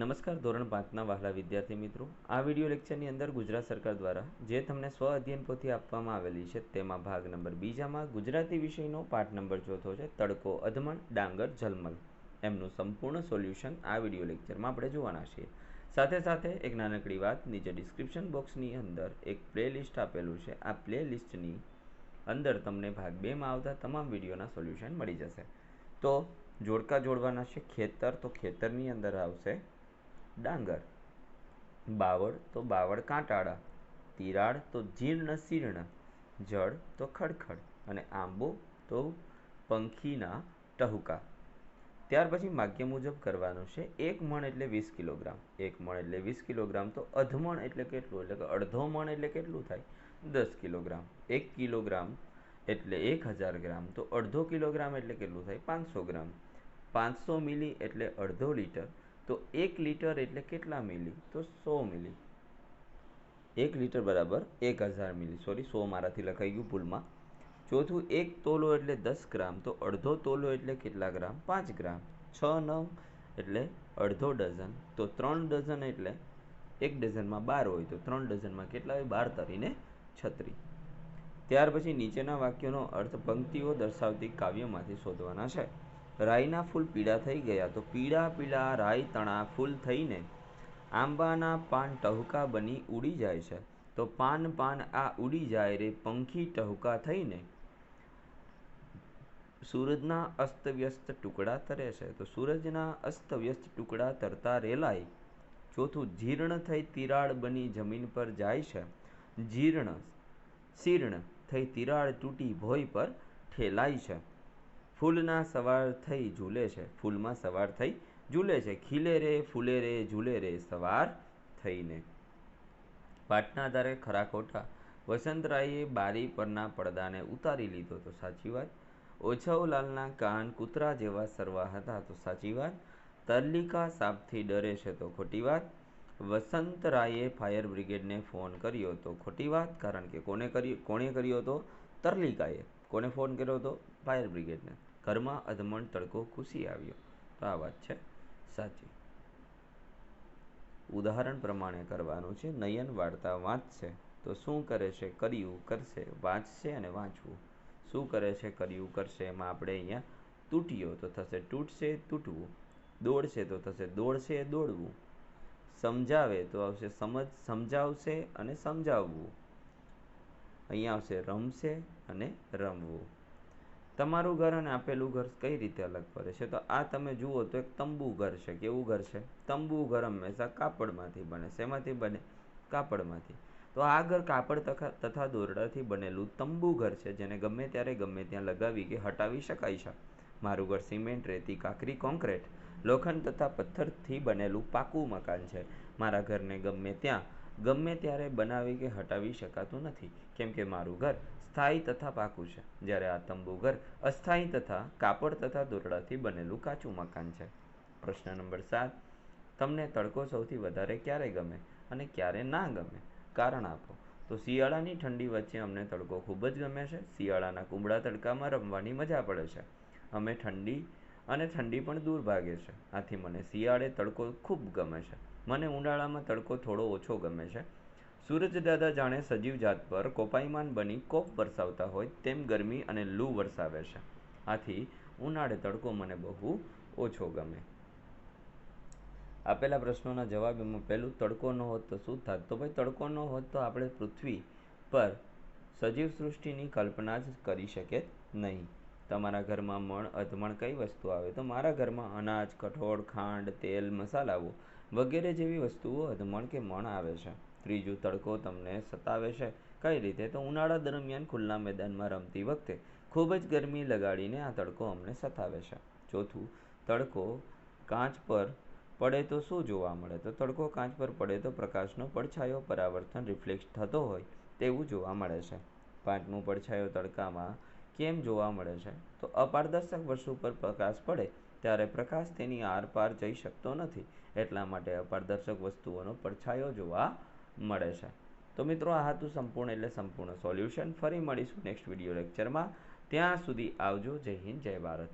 નમસ્કાર ધોરણ પાંચના વહાલા વિદ્યાર્થી મિત્રો. આ વિડિયો લેક્ચરની અંદર ગુજરાત સરકાર દ્વારા જે તમને સ્વ અધ્યયન પોથી આપવામાં આવેલી છે તેમાં ભાગ નંબર બીજામાં ગુજરાતી વિષયનો પાઠ નંબર ચોથો છે, તડકો, અધમણ, ડાંગર જલમલ એમનું સંપૂર્ણ સોલ્યુશન આ વિડિયો લેક્ચરમાં આપણે જોવાના છીએ. સાથે સાથે એક નાનકડી વાત, નીચે ડિસ્ક્રિપ્શન બોક્સની અંદર એક પ્લે લિસ્ટ આપેલું છે. આ પ્લે લિસ્ટની અંદર તમને ભાગ બેમાં આવતા તમામ વિડીયોના સોલ્યુશન મળી જશે. તો જોડકા જોડવાના છે, ખેતર તો ખેતરની અંદર આવશે. ડાંગર. બાવળ તો બાવળ કાંટાળા, તિરાડ તો જીર્ણ શીર્ણ, જળ તો ખડખડ અને આંબો તો પંખીના ટહુકા. ત્યાર પછી માગ્ય મુજબ કરવાનું છે એક મણ એટલે વીસ કિલોગ્રામ. એક મણ એટલે વીસ કિલોગ્રામ તો અધમણ એટલે કેટલું? એટલે કે અડધો મણ એટલે કેટલું થાય? દસ કિલોગ્રામ. એક કિલોગ્રામ એટલે એક હજાર ગ્રામ તો અડધો કિલોગ્રામ એટલે કેટલું થાય? પાંચસો ગ્રામ. પાંચસો મિલી એટલે અડધો લીટર. તો એક લીટર એટલે કેટલા મિલી તો સો મિલી એક લીટર બરાબર એક હજાર મિલી સોરી સો મારાથી લખાઈ ગયું ભૂલમાં. ચોથું, એક તોલો એટલે દસ ગ્રામ. તો અડધો તોલો એટલે કેટલા ગ્રામ? પાંચ ગ્રામ. છ, નવ એટલે અડધો ડઝન. તો ત્રણ ડઝન એટલે એક ડઝનમાં બાર હોય. તો ત્રણ ડઝનમાં કેટલા હોય? બાર તરીને છત્રી. ત્યાર પછી નીચેના વાક્યોનો અર્થ પંક્તિઓ દર્શાવતી કાવ્યમાંથી શોધવાના છે. રાઈના ફૂલ પીળા થઈ ગયા તો પીળા પીળા રાઈ તણા ફૂલ થઈને આંબાના પાન ટહુકા બની ઉડી જાય છે. તો પાન પાન આ ઉડી જાય રે પંખી ટહુકા થઈને. સૂરજના અસ્તવ્યસ્ત ટુકડા તરે છે. તો સૂરજના અસ્તવ્યસ્ત ટુકડા તરતા રેલાય. ચોથું જીર્ણ થઈ તિરાડ બની જમીન પર જાય છે. જીર્ણ શીર્ણ થઈ તિરાડ તૂટી ભોય પર ઠેલાય છે. ફૂલના સવાર થઈ ઝૂલે છે. ફૂલમાં સવાર થઈ ઝૂલે છે. ખીલે રે, ફૂલે રે, ઝૂલે રે સવાર થઈને. પાટના આધારે ખરા ખોટા. વસંતરાયે બારી પરના પડદાને ઉતારી લીધો તો સાચી વાત. ઓછાઓલાલના કાન કૂતરા જેવા સરવા હતા તો સાચી વાત. તલ્લિકા સાપથી ડરે છે તો ખોટી વાત. વસંતરાયે ફાયર બ્રિગેડને ફોન કર્યો તો ખોટી વાત. કારણ કે કોને કર્યો, કોણે કર્યો હતો તરલિકાએ કોને ફોન કર્યો હતો ફાયર બ્રિગેડને? ઘરમાં અધમણ તડકો ખુશી આવ્યો. તો આ વાત છે. સાચી. ઉદાહરણ પ્રમાણે કરવાનું છે. નયન વાર્તા વાંચશે તો શું કરે છે? કર્યું કરશે. વાંચશે અને વાંચવું. શું કરે છે? કર્યું કરશે. એમાં આપણે અહીંયા તૂટ્યો તો થશે તૂટશે, તૂટવું. દોડશે તો થશે દોડશે, દોડવું. સમજાવે તો આવશે સમજ, સમજાવશે અને સમજાવવું. અહીંયા આવશે રમશે અને રમવું. તમારું ઘર અને આપેલું ઘર કઈ રીતે અલગ પડે છે? તો આ તમે જુઓ તો એક તંબુ ઘર છે. કેવું ઘર છે? તંબુ ઘર હંમેશા કાપડમાંથી બને શેમાંથી બને? કાપડમાંથી. તો આ ઘર કાપડ તથા દોરડાથી બનેલું તંબુ ઘર છે, જેને ગમે ત્યારે ગમે ત્યાં લગાવી કે હટાવી શકાય છે. મારું ઘર સિમેન્ટ, રેતી, કાકરી કોન્ક્રીટ લોખંડ તથા પથ્થરથી બનેલું પાકું મકાન છે. મારા ઘરને ગમે ત્યાં ગમે ત્યારે બનાવી કે હટાવી શકાતું નથી. કેમ કે મારું ઘર સ્થાયી તથા પાકું છે. જ્યારે આ તંબુ ઘર અસ્થાયી તથા કાપડ તથા દોરડાથી બનેલું કાચું મકાન છે. પ્રશ્ન નંબર સાત. તમને તડકો સૌથી વધારે ક્યારે ગમે અને ક્યારે ના ગમે? કારણ આપો. તો શિયાળાની ઠંડી વચ્ચે અમને તડકો ખૂબ જ ગમે છે. શિયાળાના કુંબળા તડકામાં રમવાની મજા પડે છે. અમે ઠંડી અને ઠંડી પણ દૂર ભાગે છે. આથી મને શિયાળે તડકો ખૂબ ગમે છે. મને ઉનાળામાં તડકો થોડો ઓછો ગમે છે. સૂરજ દાદા જાણે સજીવ જાત પર કોપાયમાન બની કોપ વરસાવતા હોય તેમ ગરમી અને લૂ વરસાવે છે. આથી ઉનાળે તડકો મને બહુ ઓછો ગમે. આપેલા પ્રશ્નોના જવાબ એમાં પહેલું તડકો ન હોત તો શું થાત? તો ભાઈ તડકો ન હોત તો આપણે પૃથ્વી પર સજીવ સૃષ્ટિની કલ્પના જ કરી શકે નહીં. તમારા ઘરમાં મણ, અધમણ કઈ વસ્તુ આવે? તો મારા ઘરમાં અનાજ, કઠોળ, ખાંડ, તેલ, મસાલાઓ વગેરે જેવી વસ્તુઓ અધમણ કે મણ આવે છે. ત્રીજું તડકો તમને સતાવે છે. કઈ રીતે? તો ઉનાળા દરમિયાન ખુલ્લા મેદાનમાં રમતી વખતે ખૂબ જ ગરમી લગાડીને આ તડકો અમને સતાવે છે. ચોથું, તડકો કાચ પર પડે તો શું જોવા મળે? તો તડકો કાચ પર પડે તો પ્રકાશનો પડછાયો પરાવર્તન રિફ્લેક્ટ થતો હોય તેવું જોવા મળે છે. પાંચમું, પડછાયો તડકામાં કેમ જોવા મળે છે? તો અપારદર્શક વસ્તુ પર પ્રકાશ પડે ત્યારે પ્રકાશ તેની આરપાર જઈ શકતો નથી. એટલા માટે અપારદર્શક વસ્તુઓનો પડછાયો જોવા મળે છે. તો મિત્રો, આ હતું સંપૂર્ણ એટલે સંપૂર્ણ સોલ્યુશન ફરી મળીશું નેક્સ્ટ વીડિયો લેક્ચરમાં ત્યાં સુધી આવજો. જય હિન્દ, જય ભારત.